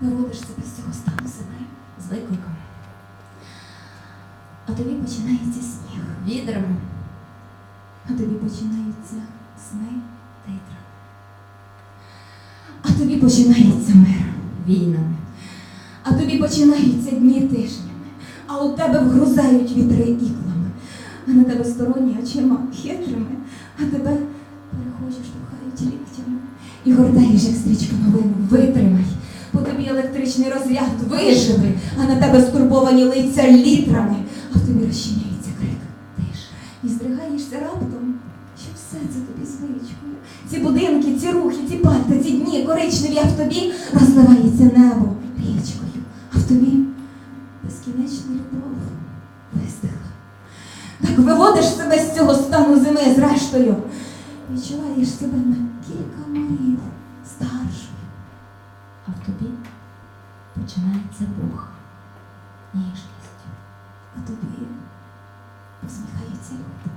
виводиш себе з цього стану зими з викликом. А тобі починається сніг відрами, а тобі починаються сни та вітра. А тобі починається мир війнами. А тобі починаються дні тижнями, а у тебе вгрузають вітри іклами, а на тебе сторонні очима хитрими, а тебе перехожі штовхають ліктями. І гортаєш, як стрічка тобі розряд виживи, а на тебе скурбовані лиця літрами, а в тобі розчиняється крик. Тиш. І здригаєшся раптом, що все це тобі звичкою. Ці будинки, ці рухи, ці парти, ці дні коричневі, а в тобі розливається небо річкою, а в тобі безкінечна любов вистигла. Так виводиш себе з цього стану зими зрештою. Відчуваєш себе на кілька милів старшою. А в тобі починається Бог ніжністю, а тобі посміхається люди.